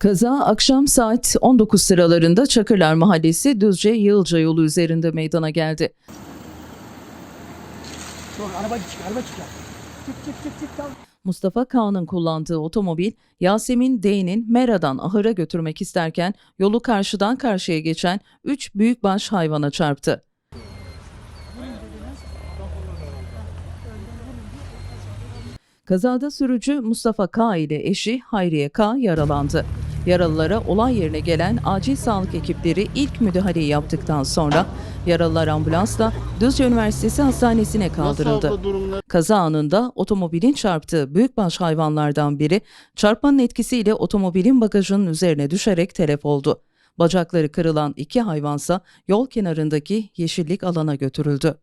Kaza akşam saat 19 sıralarında Çakırlar Mahallesi Düzce Yığılca yolu üzerinde meydana geldi. Dur araba çık araba çık. Çık çık çık çık. Tamam. Mustafa K'nın kullandığı otomobil Yasemin D'nin Mera'dan ahıra götürmek isterken yolu karşıdan karşıya geçen 3 büyükbaş hayvana çarptı. Kazada sürücü Mustafa K ile eşi Hayriye K yaralandı. Yaralılara olay yerine gelen acil sağlık ekipleri ilk müdahaleyi yaptıktan sonra yaralılar ambulansla Düzce Üniversitesi Hastanesi'ne kaldırıldı. Kaza anında otomobilin çarptığı büyükbaş hayvanlardan biri çarpmanın etkisiyle otomobilin bagajının üzerine düşerek telef oldu. Bacakları kırılan iki hayvansa yol kenarındaki yeşillik alana götürüldü.